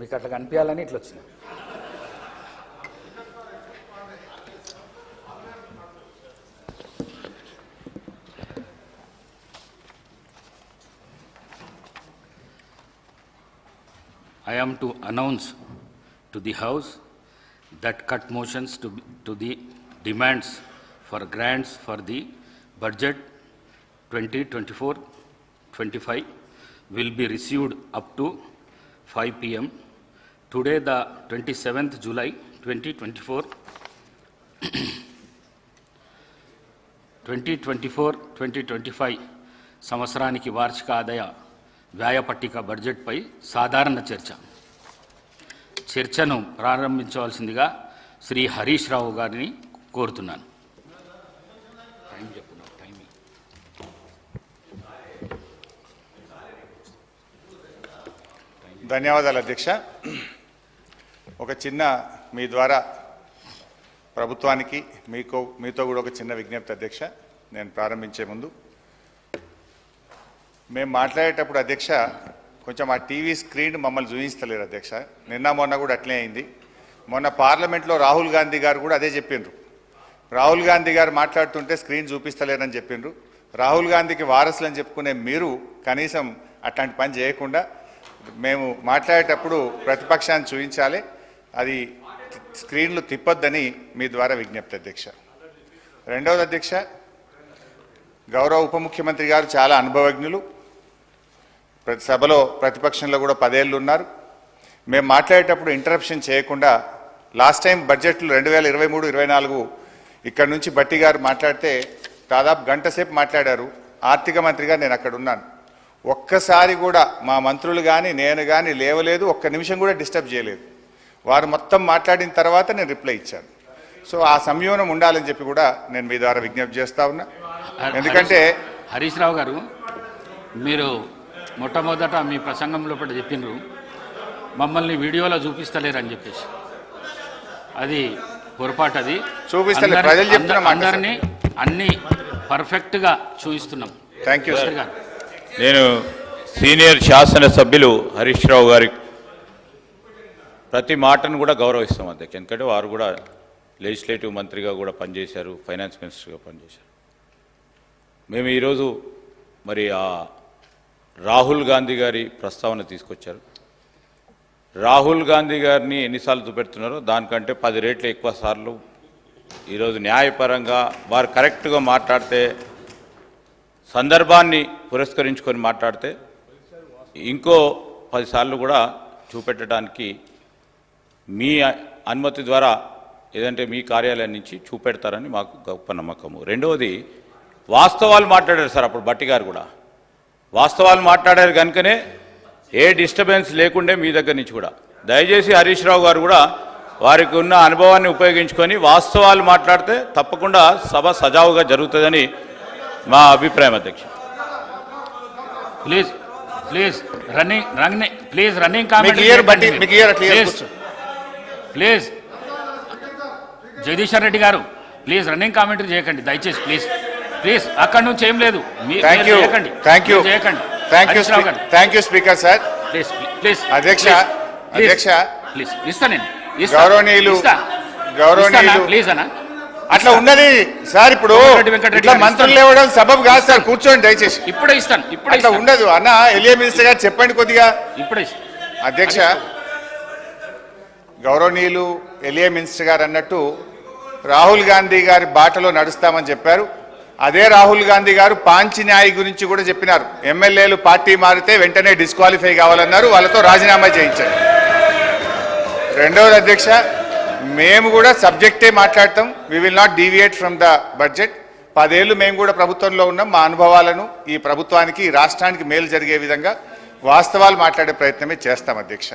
మీకు అట్లా కనిపించాలని ఇట్లా వచ్చిన I am to announce to the House that cut motions to, be- to the demands for grants for the budget 2024-25 will be received up to 5 p.m. Today, the 27th July 2024, 2024-2025 సంవత్సరానికి వార్షిక ఆదాయ వ్యయ పట్టిక బడ్జెట్పై సాధారణ చర్చ. చర్చను ప్రారంభించవలసిందిగా శ్రీ హరీష్ రావు గారిని కోరుతున్నాను. ధన్యవాదాలు అధ్యక్ష. ఒక చిన్న మీ ద్వారా ప్రభుత్వానికి మీకు మీతో కూడా ఒక చిన్న విజ్ఞప్తి అధ్యక్ష నేను ప్రారంభించే ముందు. మేము మాట్లాడేటప్పుడు అధ్యక్ష కొంచెం ఆ టీవీ స్క్రీన్ మమ్మల్ని చూపించలేరు అధ్యక్ష. నిన్న మొన్న కూడా అట్లే అయింది. మొన్న పార్లమెంట్లో రాహుల్ గాంధీ గారు కూడా అదే చెప్పిండ్రు. రాహుల్ గాంధీ గారు మాట్లాడుతుంటే స్క్రీన్ చూపిస్తలేరని చెప్పిండ్రు. రాహుల్ గాంధీకి వారసులని చెప్పుకునే మీరు కనీసం అట్లాంటి పని చేయకుండా మేము మాట్లాడేటప్పుడు ప్రతిపక్షాన్ని చూపించాలి అది స్క్రీన్లు తిప్పొద్దని మీ ద్వారా విజ్ఞప్తి అధ్యక్ష. రెండవది అధ్యక్ష గౌరవ ఉప ముఖ్యమంత్రి గారు చాలా అనుభవజ్ఞులు. ప్రతి సభలో ప్రతిపక్షంలో కూడా పదేళ్ళు ఉన్నారు. మేము మాట్లాడేటప్పుడు ఇంటరప్షన్ చేయకుండా లాస్ట్ టైం బడ్జెట్లు రెండు వేల ఇరవై మూడు ఇరవై నాలుగు ఇక్కడ నుంచి బట్టి గారు మాట్లాడితే దాదాపు గంట సేపు మాట్లాడారు. ఆర్థిక మంత్రిగా నేను అక్కడ ఉన్నాను. ఒక్కసారి కూడా మా మంత్రులు కానీ నేను కానీ లేవలేదు. ఒక్క నిమిషం కూడా డిస్టర్బ్ చేయలేదు. వారు మొత్తం మాట్లాడిన తర్వాత నేను రిప్లై ఇచ్చాను. సో ఆ సంయోనం ఉండాలని చెప్పి కూడా నేను మీ ద్వారా విజ్ఞప్తి చేస్తా ఉన్నా. ఎందుకంటే హరీష్ రావు గారు మీరు మొట్టమొదట మీ ప్రసంగం లోపల చెప్పినారు మమ్మల్ని వీడియోలో చూపిస్తలేరని చెప్పేసి. అది పొరపాటు అది. అందరినీ అన్ని పర్ఫెక్ట్గా చూపిస్తున్నాం. థ్యాంక్ యూ నేను సీనియర్ శాసనసభ్యులు హరీష్ రావు గారి ప్రతి మాటను కూడా గౌరవిస్తాం అధ్యక్ష. ఎందుకంటే వారు కూడా లెజిస్లేటివ్ మంత్రిగా కూడా పనిచేశారు ఫైనాన్స్ మినిస్టర్గా పనిచేశారు. మేము ఈరోజు మరి ఆ రాహుల్ గాంధీ గారి ప్రస్తావన తీసుకొచ్చారు. రాహుల్ గాంధీ గారిని ఎన్నిసార్లు చూపెడుతున్నారో దానికంటే పది రేట్లు ఎక్కువ సార్లు ఈరోజు న్యాయపరంగా వారు కరెక్ట్గా మాట్లాడితే సందర్భాన్ని పురస్కరించుకొని మాట్లాడితే ఇంకో పదిసార్లు కూడా చూపెట్టడానికి మీ అనుమతి ద్వారా ఏదంటే మీ కార్యాలయం నుంచి చూపెడతారని మాకు గొప్ప నమ్మకము. రెండవది వాస్తవాలు మాట్లాడారు సార్ అప్పుడు బట్టి గారు కూడా. వాస్తవాలు మాట్లాడారు కనుకనే ఏ డిస్టర్బెన్స్ లేకుండే మీ దగ్గర నుంచి కూడా. దయచేసి హరీష్ రావు గారు కూడా వారికి ఉన్న అనుభవాన్ని ఉపయోగించుకొని వాస్తవాలు మాట్లాడితే తప్పకుండా సభ సజావుగా జరుగుతుందని మా అభిప్రాయం అధ్యక్ష. Please please running running please running మీకు ఇయర్ బట్టి మీకు please. Jagadishwar Reddy garu please running commentary చేయకండి దయచేసి ప్లీజ్. ప్లీజ్ అక్కడ నుంచి ఏం లేదు. చేయకండి. థ్యాంక్ యూ చేయకండి. Thank speaker sir please please అధ్యక్ష, అధ్యక్ష. ప్లీజ్ ఇస్తా నేను. గౌరవనీయులు. గౌరవనీయులు. ప్లీజ్ అన్న. అట్లా ఉన్నది సార్ ఇప్పుడు ఇట్లా మంత్రులు. లేవడం సబబు కాదు సార్. కూర్చోండి దయచేసి. ఇప్పుడే ఇస్తాను ఇప్పుడే. ఉండదు. అన్న ఎలియా మినిస్టర్ గారు చెప్పండి కొద్దిగా. ఇప్పుడే. అధ్యక్ష గౌరవనీయులు ఎలియా మినిస్టర్ గారు అన్నట్టు రాహుల్ గాంధీ గారి బాటలో నడుస్తామని చెప్పారు. అదే రాహుల్ గాంధీ గారు పాంచి న్యాయ గురించి కూడా చెప్పినారు. ఎమ్మెల్యేలు పార్టీ మారితే వెంటనే డిస్క్వాలిఫై కావాలన్నారు. వాళ్ళతో రాజీనామా చేయించారు రెండవది అధ్యక్ష మేము కూడా సబ్జెక్టే మాట్లాడతాం. We will not deviate from the budget పదేళ్ళు మేము కూడా ప్రభుత్వంలో ఉన్నాం. మా అనుభవాలను ఈ ప్రభుత్వానికి రాష్ట్రానికి మేలు జరిగే విధంగా వాస్తవాలు మాట్లాడే ప్రయత్నమే చేస్తాం అధ్యక్ష.